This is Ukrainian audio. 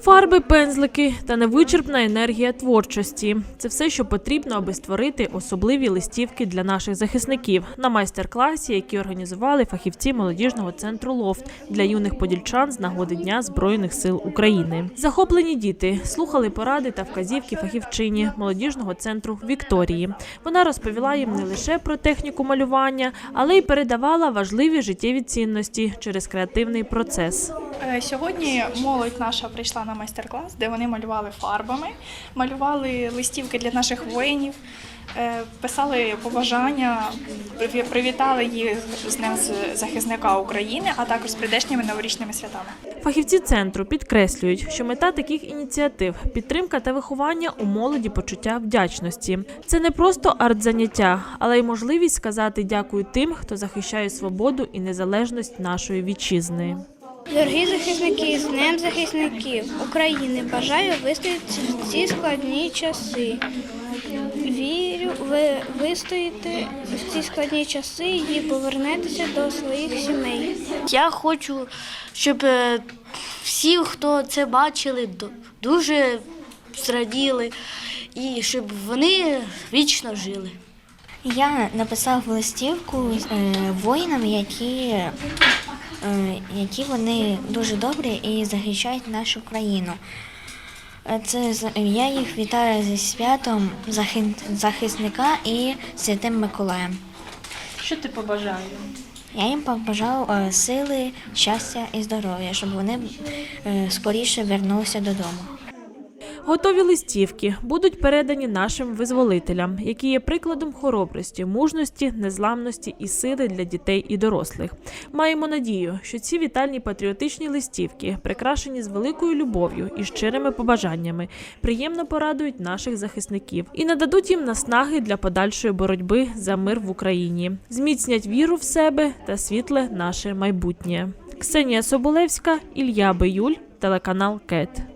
Фарби, пензлики та невичерпна енергія творчості це все, що потрібно, аби створити особливі листівки для наших захисників на майстер-класі, які організували фахівці молодіжного центру Лофт для юних подільчан з нагоди Дня Збройних сил України. Захоплені діти слухали поради та вказівки фахівчині молодіжного центру Вікторії. Вона розповіла їм не лише про техніку малювання, але й передавала важливі життєві цінності через креативний процес. Е, Сьогодні молодь наша прийшла на майстер-клас, де вони малювали фарбами, малювали листівки для наших воїнів, е, писали побажання, приві- привітали їх з Днем захисника України, а також з прийдешніми новорічними святами. Фахівці центру підкреслюють, що мета таких ініціатив підтримка та виховання у молоді почуття вдячності. Це не просто арт-заняття, але й можливість сказати дякую тим, хто захищає свободу і незалежність нашої вітчизни. Дорогі захисники, з Днем захисників України бажаю вистояти в ці складні часи. Вірю, ви вистоїте в ці складні часи і повернетеся до своїх сімей. Я хочу, щоб е, всі, хто це бачили, дуже зраділи і щоб вони вічно жили. Я написав листівку е, воїнам, які, які вони дуже добрі і захищають нашу країну. Е, Це я їх вітаю зі святом захисника і святим Миколаєм. Що ти побажав? Я їм побажав е, сили, щастя і здоров'я, щоб вони е, скоріше вернулися додому. Готові листівки будуть передані нашим визволителям, які є прикладом хоробрості, мужності, незламності і сили для дітей і дорослих. Маємо надію, що ці вітальні патріотичні листівки, прикрашені з великою любов'ю і щирими побажаннями, приємно порадують наших захисників і нададуть їм наснаги для подальшої боротьби за мир в Україні, зміцнять віру в себе та світле наше майбутнє. Ксенія Соболевська, Ілля Биюль, телеканал КЕТ.